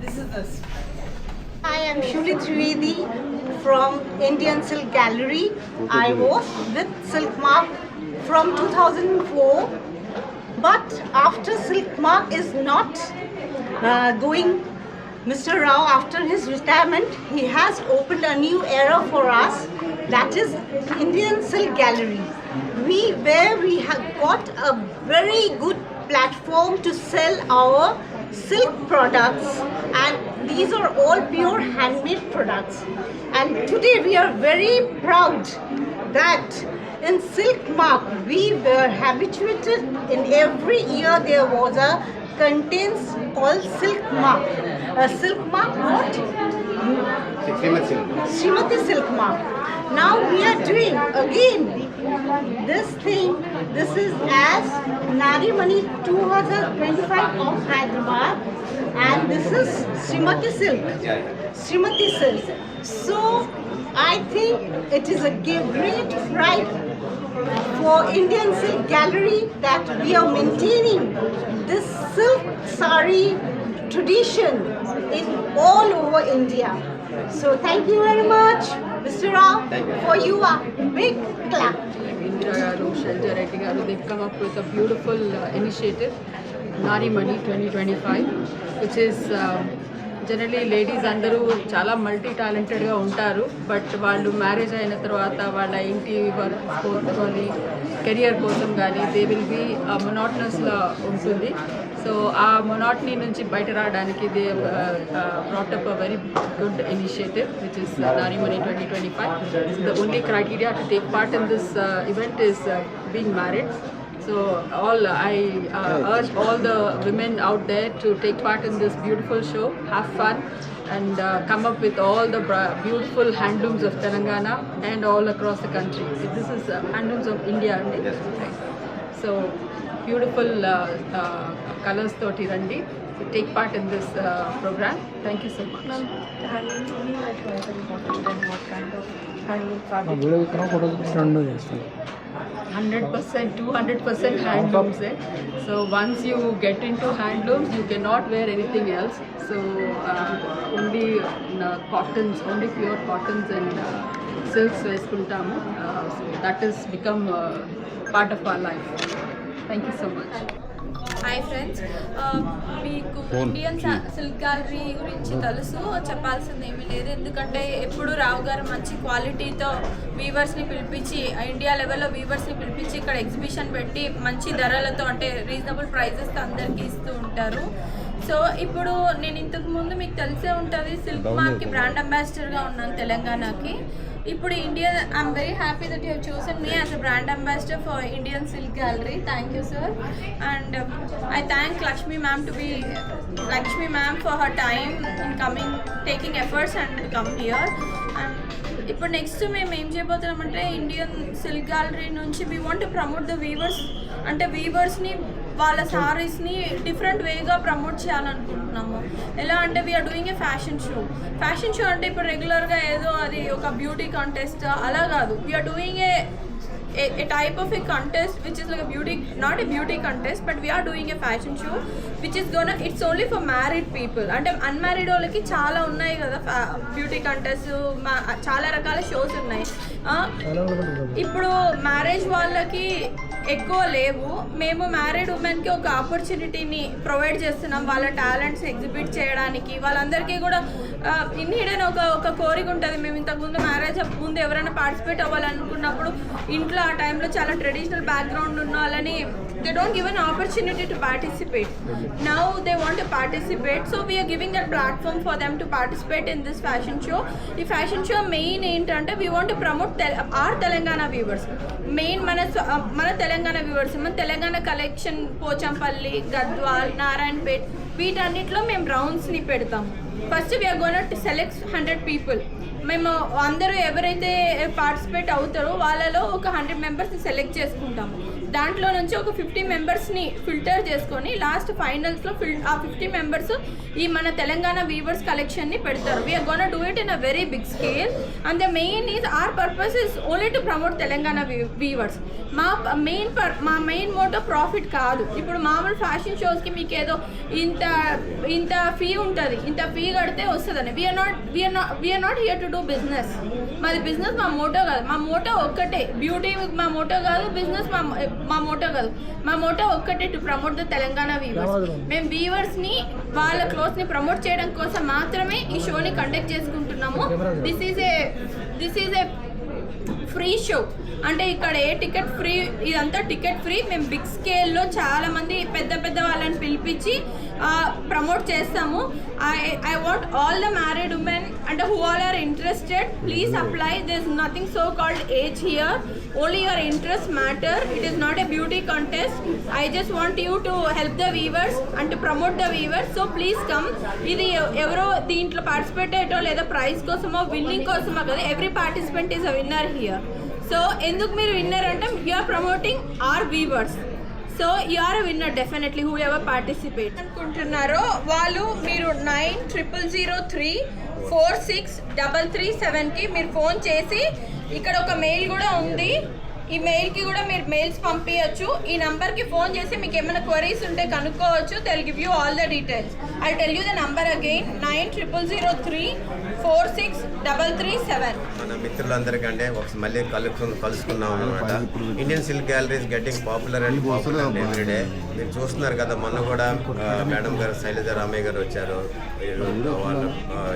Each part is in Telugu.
This is this. I am Shuli Trivedi from Indian Silk Gallery. I was with Silk Mark from 2004. But after Silk Mark is not uh, going, Mr. Rao, after his retirement, he has opened a new era for us. That is Indian Silk Gallery. We where we have got a very good platform to sell our silk products and these are all pure handmade products and today we are very proud that in silk mark we were habituated in every year there was a contains called silk mark. A silk mark what? Srimati silk mark. Now we are doing again this thing. This is as Nari Mani 2025 of Hyderabad and this is Srimati silk. Srimati silk. So I think it is a great pride for Indian Silk Gallery that we are maintaining this silk sari tradition in all over India. So thank you very much, Mr. Rao, for you a big clap. Indira garu, Shelja Reddy garu, they've come up with a beautiful uh, initiative, Nari Money 2025, which is generally ladies అందరూ చాలా మల్టీ టాలెంటెడ్గా ఉంటారు. బట్ వాళ్ళు మ్యారేజ్ అయిన తర్వాత వాళ్ళ ఇంటి వర్క్ స్పోర్ట్ కానీ కెరియర్ కోసం కానీ దే విల్ బీ మొనాటనస్గా ఉంటుంది. సో ఆ మొనాటనీ నుంచి బయట రావడానికి they brought up a very good initiative which is Nari money twenty twenty five the only criteria to take part in this event is being being. So all I uh, urge all the women out there to take part in this beautiful show, have fun and uh, come up with all the beautiful handlooms of Telangana and all across the country. This is uh, handlooms of India. Yes. So beautiful uh, uh, colors toti randi. So take part in this uh, program. Thank you so much. Ma'am, what kind of handloom? 100 percent 200 percent handlooms eh? so once you get into handlooms you cannot wear anything else. So uh, only uh, cottons only pure cottons and uh, silks uh, so that has become uh, part of our life. Thank you so much. Hi friends మీకు ఇండియన్ సిల్క్ గ్యాలరీ గురించి తెలుసు. చెప్పాల్సింది ఏమీ లేదు. ఎందుకంటే ఎప్పుడు రావు గారు మంచి క్వాలిటీతో వీవర్స్ని పిలిపించి ఇండియా లెవెల్లో వీవర్స్ని పిలిపించి ఇక్కడ ఎగ్జిబిషన్ పెట్టి మంచి ధరలతో అంటే రీజనబుల్ ప్రైజెస్తో అందరికీ ఇస్తూ ఉంటారు. సో ఇప్పుడు నేను ఇంతకు ముందు మీకు తెలిసే ఉంటుంది సిల్క్ మార్క్కి బ్రాండ్ అంబాసిడర్గా ఉన్నాను తెలంగాణకి. ఇప్పుడు India I'm very happy that you chosen me as a brand ambassador for Indian silk gallery thank you sir and I thank Lakshmi ma'am to B Lakshmi ma'am for her time in coming taking efforts and come here and ఇప్పుడు నెక్స్ట్ మేము ఏం చేయబోతున్నామంటే ఇండియన్ సిల్క్ గ్యాలరీ నుంచి we want promote the weavers అంటే వీవర్స్ని వాళ్ళ సారీస్ని డిఫరెంట్ వేగా ప్రమోట్ చేయాలనుకుంటున్నాము. ఎలా అంటే we are doing a fashion show fashion show అంటే ఇప్పుడు రెగ్యులర్గా ఏదో అది ఒక బ్యూటీ కాంటెస్ట్ అలా కాదు. We are doing a a, a type of a contest which is like a beauty not a beauty contest but we are doing a fashion show which is gonna it's only for married people. అంటే అన్మ్యారీడ్ వాళ్ళకి చాలా ఉన్నాయి కదా బ్యూటీ కంటెస్ట్ చాలా రకాల షోస్ ఉన్నాయి. ఇప్పుడు మ్యారేజ్ వాళ్ళకి ఎక్కువ లేవు. మేము మ్యారీడ్ ఉమెన్కి ఒక ఆపర్చునిటీని ప్రొవైడ్ చేస్తున్నాం. వాళ్ళ టాలెంట్స్ ఎగ్జిబిట్ చేయడానికి. వాళ్ళందరికీ కూడా ఇన్ హిడెన్ ఒక ఒక కోరిక ఉంటుంది. మేము ఇంతకుముందు మ్యారేజ్ ముందు ఎవరైనా పార్టిసిపేట్ అవ్వాలనుకున్నప్పుడు ఇంట్లో ఆ టైంలో చాలా ట్రెడిషనల్ బ్యాక్గ్రౌండ్ ఉన్న వాళ్ళని they don't give an opportunity to participate now they want to participate so we are giving that platform for them to participate in this fashion show ఈ ఫ్యాషన్ షో మెయిన్ ఏంటంటే we want promote our Telangana viewers main మన మన తెలంగాణ వ్యూవర్స్ మన తెలంగాణ కలెక్షన్ పోచంపల్లి గద్వాల్ నారాయణపేట్ వీటన్నిటిలో మేము రౌండ్స్ని పెడతాం. First we are gonna select hundred people మేము అందరూ ఎవరైతే పార్టిసిపేట్ అవుతారో వాళ్ళలో ఒక హండ్రెడ్ మెంబర్స్ని సెలెక్ట్ చేసుకుంటాము. దాంట్లో నుంచి ఒక ఫిఫ్టీ మెంబర్స్ని ఫిల్టర్ చేసుకొని లాస్ట్ ఫైనల్స్లో ఫిల్ ఆ ఫిఫ్టీ మెంబర్స్ ఈ మన తెలంగాణ వీవర్స్ కలెక్షన్ని పెడతారు. We are gonna do it in a very big scale and the main is our purpose is only to promote Telangana weavers మా మెయిన్ పర్ మా మెయిన్ మోటో ప్రాఫిట్ కాదు. ఇప్పుడు మామూలు ఫ్యాషన్ షోస్కి మీకు ఏదో ఇంత ఇంత ఫీ ఉంటుంది. ఇంత ఫీ కడితే వస్తుందని. We are not we are not we are not here to do business మాది బిజినెస్ మా మోటో కాదు. మా మోటో ఒక్కటే. బ్యూటీ మా మోటో కాదు బిజినెస్ మా మా మోటో కాదు. మా మోటో ఒక్కటే to promote the Telangana weavers మేము వీవర్స్ని వాళ్ళ క్లోత్స్ని ప్రమోట్ చేయడం కోసం మాత్రమే ఈ షోని కండక్ట్ చేసుకుంటున్నాము. This is a this is a free show. అంటే ఇక్కడ ఏ టికెట్ ఫ్రీ ఇదంతా టికెట్ ఫ్రీ. మేము బిగ్ స్కేల్లో చాలా మంది పెద్ద పెద్ద వాళ్ళని పిలిపించి ప్రమోట్ చేస్తాము. I I want all the married women అంటే who all are interested please apply this nothing so called age here only your interest matter it is not a beauty contest I just want you to help the weavers and promote the weavers so please come ఇది ఎవ- ఎవరో దీంట్లో పార్టిసిపేట్ అయ్యటో లేదా ప్రైజ్ కోసమో విన్నింగ్ కోసమో కదా. Every participant is a winner here so ఎందుకు మీరు విన్నర్ అంటే you are promoting our weavers so you are winner definitely whoever participate అనుకుంటున్నారో వాళ్ళు మీరు nine triple zero three four six double three సెవెన్కి మీరు ఫోన్ చేసి ఇక్కడ ఒక మెయిల్ కూడా ఉంది. ఈ మెయిల్కి కూడా మీరు మెయిల్స్ పంపించచ్చు ఈ నంబర్కి ఫోన్ చేసి మీకు ఏమైనా క్వరీస్ ఉంటే కనుక్కోవచ్చు. Tell give you all the details I tell you the number again nine triple zero three four six double three seven మన మిత్రులందరికంటే ఒక మళ్ళీ కలుపు కలుసుకున్నాం అనమాట Indian silk galleries getting popular and popular everyday మీరు చూస్తున్నారు కదా మొన్న కూడా మేడం గారు శైలజ రామయ్య గారు వచ్చారు. వాళ్ళు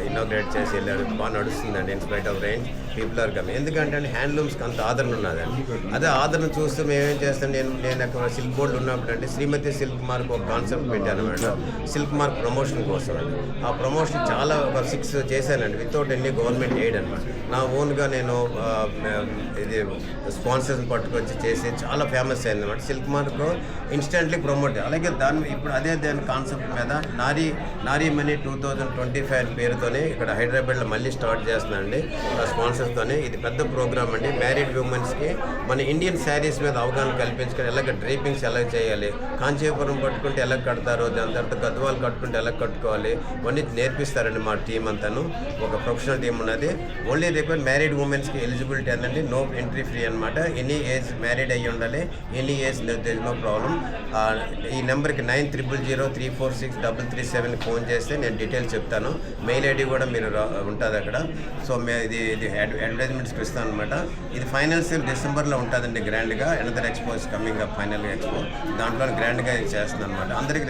ఇనాగ్రేట్ చేసి వెళ్ళారు. బాగా నడుస్తుందండి in spite of range people are come ఎందుకంటే హ్యాండ్లూమ్స్కి అంత ఆదరణ ఉన్నదండి. అదే ఆదరణ చూస్తూ మేమేం చేస్తాం నేను నేను అక్కడ సిల్క్ బోర్డు ఉన్నప్పుడు అంటే శ్రీమతి సిల్క్ మార్క్ ఒక కాన్సెప్ట్ పెట్టాను మేడం. సిల్క్ మార్క్ ప్రమోషన్ కోసం అండి ఆ ప్రమోషన్ చాలా ఒక సిక్స్ చేశానండి వితౌట్ ఎనీ గవర్నమెంట్ ఎయిడ్ అనమాట నా ఓన్గా నేను ఇది స్పాన్సర్స్ పట్టుకొచ్చి చేసి చాలా ఫేమస్ అయింది అనమాట సిల్క్ మార్క్ ఇన్స్టెంట్లీ ప్రమోట్ అలాగే దాని ఇప్పుడు అదే దాని కాన్సెప్ట్ మీద Nari Nari money two thousand twenty five పేరుతోనే ఇక్కడ హైదరాబాద్లో మళ్ళీ స్టార్ట్ చేస్తున్నానండి. స్పాన్సర్స్తోనే ఇది పెద్ద ప్రోగ్రామ్ అండి. మ్యారీడ్ ఉమెన్స్కి మన ఇండియన్ శారీస్ మీద అవగాహన కల్పించుకొని ఎలాగ డ్రీపింగ్స్ ఎలా చేయాలి కాంచీపురం పట్టుకుంటే ఎలా కడతారో దాని తర్వాత గద్వాలు కట్టుకుంటే ఎలా కట్టుకోవాలి ఇవన్నీ నేర్పిస్తారండి మా టీం అంతాను. ఒక ప్రొఫెషనల్ టీం ఉన్నది. ఓన్లీ రిక్వైర్ మ్యారీడ్ ఉమెన్స్కి ఎలిజిబిలిటీ ఏంటంటే నో ఎంట్రీ ఫ్రీ అనమాట ఎనీ ఏజ్ మ్యారీడ్ అయ్యి ఉండాలి. ఎనీ ఏజ్ నో ప్రాబ్లం ఈ నెంబర్కి nine triple zero three four six double three seven phone చేస్తే నేను డీటెయిల్స్ చెప్తాను. మెయిల్ ఐడి కూడా మీరు రా- ఉంటుంది అక్కడ సో మే ఇది ఇది అడ్వర్టైజ్మెంట్స్కి ఇస్తాను అనమాట ఇది ఫైనల్స్ డిసెంబర్లో ఉంటుందండి గ్రాండ్గా another expo is coming up final expo దాంట్లో గ్రాండ్గా ఇది చేస్తుంది అనమాట అందరికి